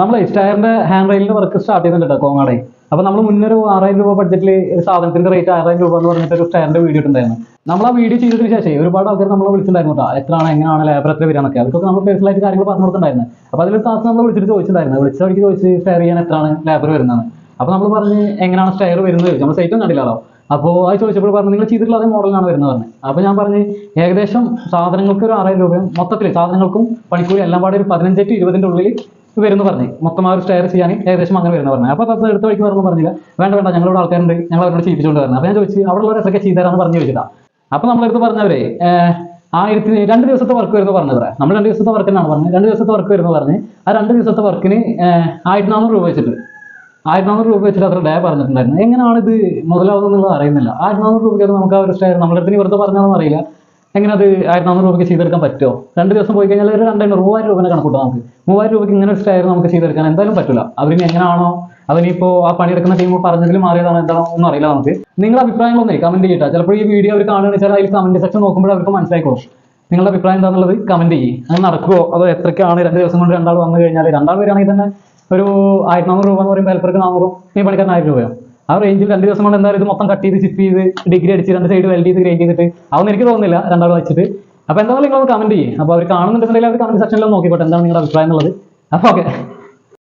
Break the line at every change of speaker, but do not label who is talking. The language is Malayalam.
നമ്മളെ ടയറിന്റെ ഹാൻഡ് റെയിലിന്റെ വർക്ക് സ്റ്റാർട്ട് ചെയ്യുന്നുണ്ട് കേട്ടോ കോങ്ങാടെ. അപ്പൊ നമ്മൾ മുന്നൊരു ആറായിരം രൂപ ബഡ്ജറ്റിൽ ഒരു സാധനത്തിന്റെ റേറ്റ് ആറായിരം രൂപ എന്ന് പറഞ്ഞിട്ട് ഒരു സ്റ്റയറിന്റെ വീഡിയോ ഇട്ടുണ്ടായിരുന്നു നമ്മൾ ആ വീഡിയോ ചെയ്തതിന് ശേഷം ഒരുപാട് ആൾക്കാർ നമ്മളെ വിളിച്ചിട്ടുണ്ടായിരുന്നു കേട്ടോ എത്രയാണ് എങ്ങനെയാണ് ലേബർ എത്ര വരാന്നൊക്കെ അവർക്കൊക്കെ നമ്മൾ പേഴ്സണൽ ആയിട്ട് കാര്യങ്ങൾ പറഞ്ഞു കൊടുത്തിട്ടുണ്ടായിരുന്നു. അപ്പൊ അതിലൊരു താസ് നമ്മൾ വിളിച്ചിട്ട് ചോദിച്ചിട്ടുണ്ടായിരുന്നു. വിളിച്ച വഴിക്ക് ചോദിച്ച് ഷെയർ ചെയ്യാൻ എത്രയാണ് ലേബർ വരുന്നത് അപ്പൊ നമ്മൾ പറഞ്ഞ് എങ്ങനെയാണ് സ്റ്റെയർ വരുന്നത് നമ്മൾ നമ്മൾ സൈറ്റും കണ്ടില്ലല്ലോ അപ്പോൾ അത് ചോദിച്ചപ്പോൾ പറഞ്ഞു നിങ്ങൾ ചെയ്തിട്ടുള്ള അതേ മോഡലാണ് വരുന്നത് പറഞ്ഞു. അപ്പോൾ ഞാൻ പറഞ്ഞ് ഏകദേശം സാധനങ്ങൾക്ക് ഒരു ആറായിരം രൂപയും മൊത്തത്തിൽ സാധനങ്ങൾക്കും പണിക്കൂലി എല്ലാം പാടെ ഒരു പതിനഞ്ച് ടു ഇരുപതിന്റെ ഉള്ളിൽ വരുന്നു പറഞ്ഞു. മൊത്തം ആ ഒരു സ്റ്റെയർ ചെയ്യാൻ ഏകദേശം അങ്ങനെ വരുന്ന പറഞ്ഞു. അപ്പൊ തത്ത എടുത്ത വഴിക്ക് പറഞ്ഞു പറഞ്ഞില്ല. വേണ്ട വേണ്ട ഞങ്ങളോട് ആൾക്കാരുണ്ട്. ഞങ്ങൾ അവരോട് ചെയ്യിപ്പിച്ചുകൊണ്ട് പറഞ്ഞു അപ്പോൾ ഞാൻ ചോദിച്ചു അവിടെ ഉള്ളവർ എത്രയൊക്കെ ചെയ്തുതരാമെന്ന് പറഞ്ഞു ചോദിച്ചതാ അപ്പോൾ നമ്മളെടുത്ത് പറഞ്ഞവരെ ആയിരത്തി രണ്ട് ദിവസത്തെ വർക്ക് വരുന്നു പറഞ്ഞത് നമ്മൾ രണ്ട് ദിവസത്തെ വർക്ക് തന്നെയാണ് പറഞ്ഞത്. രണ്ട് ദിവസത്തെ വർക്ക് വരുന്നു പറഞ്ഞ്. ആ രണ്ട് ദിവസത്തെ വർക്കിന് ആയിരത്തി നാനൂറ് രൂപ വെച്ചിട്ട്. ആയിരത്തി നാനൂറ് രൂപ വെച്ചിട്ട് അത്ര ഡേ പറഞ്ഞിട്ടുണ്ടായിരുന്നു. എങ്ങനെയാണ് ഇത് മുതലാവുന്നത് എന്നുള്ളത് അറിയുന്നില്ല. ആയിരത്തി നാനൂറ് രൂപയ്ക്ക് നമുക്ക് ആ ഒരു സ്റ്റേ നമ്മുടെ അടുത്ത് വെറുതെ പറഞ്ഞാണെന്ന് അറിയില്ല. എങ്ങനെ അത് ആയിരത്തി നാനൂറ് രൂപയ്ക്ക് ചെയ്തെടുക്കാൻ പറ്റുമോ? രണ്ട് ദിവസം പോയി കഴിഞ്ഞാൽ ഒരു രണ്ടായിരം മൂവായിരം രൂപേനെ കണക്കൂട്ടാം നമുക്ക്. മൂവായിരം രൂപയ്ക്ക് ഇങ്ങനെ ഒരു സ്റ്റൈൽ നമുക്ക് ചെയ്തെടുക്കാൻ എന്തായാലും പറ്റില്ല അവരിനി എങ്ങനെയാണോ അതിനിപ്പോൾ ആ പണിയെടുക്കുന്ന ടീം പറഞ്ഞതിൽ മാറിയതാണ് എന്താണോ ഒന്നും അറിയില്ല നമുക്ക്. നിങ്ങളുടെ അഭിപ്രായങ്ങളൊന്നേ കമന്റ് ചെയ്യട്ടെ. ചിലപ്പോൾ ഈ വീഡിയോ അവർ കാണുകയാണ് വെച്ചാൽ അതിൽ കമന്റ് സെക്ഷൻ നോക്കുമ്പോൾ അവർക്ക് മനസ്സിലായിക്കോളും. നിങ്ങളുടെ അഭിപ്രായം എന്താണെന്നുള്ളത് കമന്റ് ചെയ്യും. അത് നടക്കുമോ അതോ എത്രയ്ക്കാണ് രണ്ട് ദിവസം കൊണ്ട് രണ്ടാൾ വന്നു കഴിഞ്ഞാൽ രണ്ടാൾ വരികയാണെങ്കിൽ തന്നെ ഒരു ആയിരത്തി നാനൂറ് രൂപ എന്ന് പറയുമ്പോൾ ഹെൽപ്പർക്ക് നാനൂറും ഈ പണിക്കാരൻ ആയിരം രൂപയോ? ആ റേഞ്ചിൽ രണ്ട് ദിവസം കൊണ്ട് എന്തായാലും ഇത് മൊത്തം കട്ട് ചെയ്ത് ചിപ്പ് ചെയ്ത് ഡിഗ്രി അടിച്ച് രണ്ട് സൈഡ് വെൽഡ് ചെയ്ത് ഗ്രേഡ് ചെയ്തിട്ട്. അതൊന്നും എനിക്ക് തോന്നുന്നില്ല രണ്ടാൾ വെച്ചിട്ട്. അപ്പോൾ എന്തായാലും നിങ്ങൾ കമന്റ് ചെയ്യും. അപ്പോൾ അവർ കാണുന്നുണ്ടെന്നുണ്ടെങ്കിൽ അവർ കമന്റ് സെക്ഷനിൽ നോക്കിക്കോട്ടെ. എന്താണ് നിങ്ങളുടെ അഭിപ്രായം എന്നുള്ളത്. അപ്പോൾ ഓക്കെ